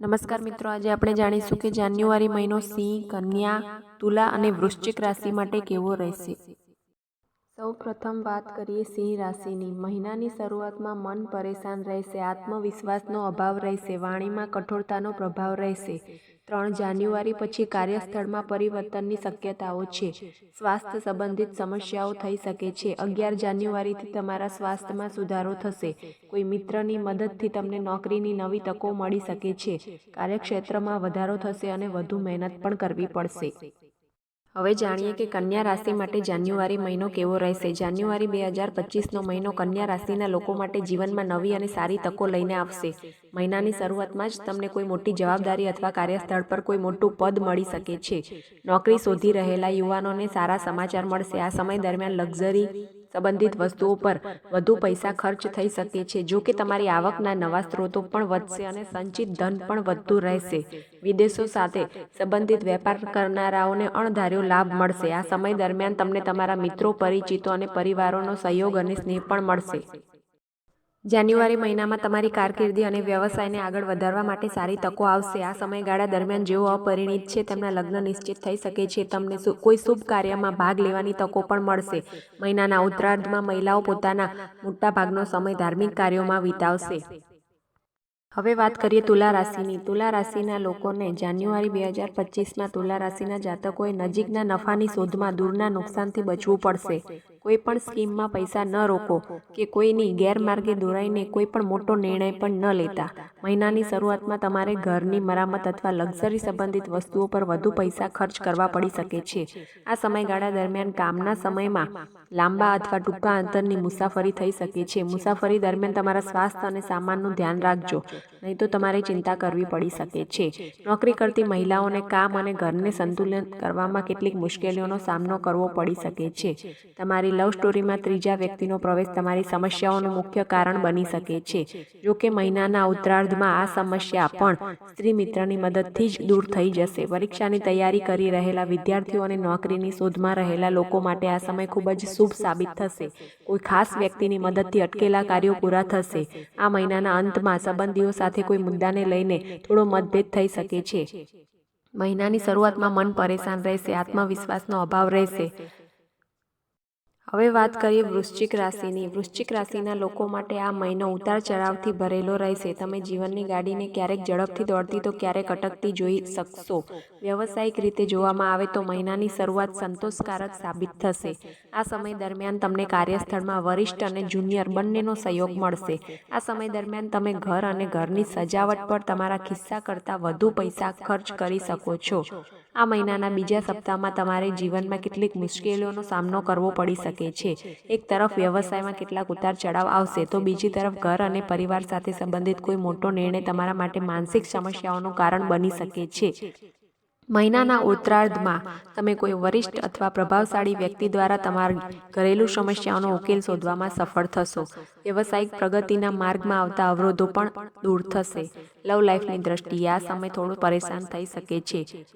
નમસ્કાર મિત્રો, આજે આપણે જાણીશું કે જાન્યુઆરી મહિનો સિંહ, કન્યા, તુલા અને વૃશ્ચિક રાશિ માટે કેવો રહેશે. સૌ પ્રથમ વાત કરીએ સિંહ રાશિની. મહિનાની શરૂઆતમાં મન પરેશાન રહેશે, આત્મવિશ્વાસનો અભાવ રહેશે, વાણીમાં કઠોરતાનો પ્રભાવ રહેશે. ત્રણ જાન્યુઆરી પછી કાર્યસ્થળમાં પરિવર્તનની શક્યતાઓ છે. સ્વાસ્થ્ય સંબંધિત સમસ્યાઓ થઈ શકે છે. અગિયાર જાન્યુઆરીથી તમારા સ્વાસ્થ્યમાં સુધારો થશે. કોઈ મિત્રની મદદથી તમને નોકરીની નવી તકો મળી શકે છે. કાર્યક્ષેત્રમાં વધારો થશે અને વધુ મહેનત પણ કરવી પડશે. હવે જાણીએ કે કન્યા રાશિ માટે જાન્યુઆરી મહિનો કેવો રહેશે? જાન્યુઆરી બે હજાર પચીસનો મહિનો કન્યા રાશિના લોકો માટે જીવનમાં નવી અને સારી તકો લઈને આવશે. મહિનાની શરૂઆતમાં જ તમને કોઈ મોટી જવાબદારી અથવા કાર્યસ્થળ પર કોઈ મોટું પદ મળી શકે છે. નોકરી શોધી રહેલા યુવાનોને સારા સમાચાર મળશે. આ સમય દરમિયાન લક્ઝરી સંબંધિત વસ્તુઓ પર વધુ પૈસા ખર્ચ થઈ શકે છે. જો કે તમારી આવકના નવા સ્ત્રોતો પણ વધશે અને સંચિત ધન પણ વધતું રહેશે. વિદેશો સાથે સંબંધિત વેપાર કરનારાઓને અણધાર્યો લાભ મળશે. આ સમય દરમિયાન તમને તમારા મિત્રો, પરિચિતો અને પરિવારોનો સહયોગ અને સ્નેહ પણ મળશે. જાન્યુઆરી મહિનામાં તમારી કારકિર્દી અને વ્યવસાયને આગળ વધારવા માટે સારી તકો આવશે. આ સમયગાળા દરમિયાન જેઓ અપરિણિત છે, તેમના લગ્ન નિશ્ચિત થઈ શકે છે. તમને કોઈ શુભ કાર્યમાં ભાગ લેવાની તકો પણ મળશે. મહિનાના ઉત્તરાર્ધમાં મહિલાઓ પોતાના મોટા ભાગનો સમય ધાર્મિક કાર્યોમાં વિતાવશે. હવે વાત કરીએ તુલા રાશિની. તુલા રાશિના લોકોને જાન્યુઆરી બે હજાર પચીસમાં તુલા રાશિના જાતકોએ નજીકના નફાની શોધમાં દૂરના નુકસાનથી બચવું પડશે. કોઈ પણ સ્કીમમાં પૈસા ન રોકો કે કોઈની ગેરમાર્ગે દોરાઈને કોઈ પણ મોટો નિર્ણય પણ ન લેતા. મહિનાની શરૂઆતમાં તમારે ઘરની મરામત અથવા લક્ઝરી સંબંધિત વસ્તુઓ પર વધુ પૈસા ખર્ચ કરવા પડી શકે છે. આ સમયગાળા દરમિયાન કામના સમયમાં લાંબા અથવા ટૂંકા અંતરની મુસાફરી થઈ શકે છે. મુસાફરી દરમિયાન તમારા સ્વાસ્થ્ય અને સામાનનું ધ્યાન રાખજો, નહીં તો તમારે ચિંતા કરવી પડી શકે છે. નોકરી કરતી મહિલાઓને કામ અને ઘરને સંતુલન કરવામાં કેટલીક મુશ્કેલીઓનો સામનો કરવો પડી શકે છે. તમારી લવ સ્ટોરીમાં ત્રીજા વ્યક્તિનો પ્રવેશ તમારી સમસ્યાઓનું મુખ્ય કારણ બની શકે છે. જો કે મહિનાના ઉત્તરાર્ધમાં આ સમસ્યા પણ સ્ત્રી મિત્રની મદદથી જ દૂર થઈ જશે. પરીક્ષાની તૈયારી કરી રહેલા વિદ્યાર્થીઓ અને નોકરીની શોધમાં રહેલા લોકો માટે આ સમય ખૂબ જ શુભ સાબિત થશે. કોઈ ખાસ વ્યક્તિની મદદથી અટકેલા કાર્યો પૂરા થશે. આ મહિનાના અંતમાં સંબંધીઓ સાથે કોઈ મુદ્દાને લઈને થોડો મતભેદ થઈ શકે છે. મહિનાની શરૂઆતમાં મન પરેશાન રહેશે, આત્મવિશ્વાસનો અભાવ રહેશે હવે વાત કરીએ વૃશ્ચિક રાશિની. વૃશ્ચિક રાશિના લોકો માટે આ મહિનો ઉતાર ચઢાવથી ભરેલો રહેશે. તમે જીવનની ગાડીને ક્યારેક ઝડપથી દોડતી તો ક્યારેક અટકતી જોઈ શકશો. વ્યવસાયિક રીતે જોવામાં આવે તો મહિનાની શરૂઆત સંતોષકારક સાબિત થશે. આ સમય દરમિયાન તમને કાર્યસ્થળમાં વરિષ્ઠ અને જુનિયર બંનેનો સહયોગ મળશે. આ સમય દરમિયાન તમે ઘર અને ઘરની સજાવટ પર તમારા ખિસ્સા કરતાં વધુ પૈસા ખર્ચ કરી શકો છો. આ મહિનાના બીજા સપ્તાહમાં તમારે જીવનમાં કેટલીક મુશ્કેલીઓનો સામનો કરવો પડી શકે છે. એક તરફ વ્યવસાયમાં કેટલાક ઉતાર ચઢાવ આવશે, તો બીજી તરફ ઘર અને પરિવાર સાથે સંબંધિત કોઈ મોટો નિર્ણય તમારા માટે માનસિક સમસ્યાઓનું કારણ બની શકે છે. મહિનાના ઉત્તરાર્ધમાં તમે કોઈ વરિષ્ઠ અથવા પ્રભાવશાળી વ્યક્તિ દ્વારા તમારી ઘરેલું સમસ્યાઓનો ઉકેલ શોધવામાં સફળ થશો. વ્યવસાયિક પ્રગતિના માર્ગમાં આવતા અવરોધો પણ દૂર થશે. લવ લાઈફની દ્રષ્ટિએ આ સમય થોડું પરેશાન થઈ શકે છે.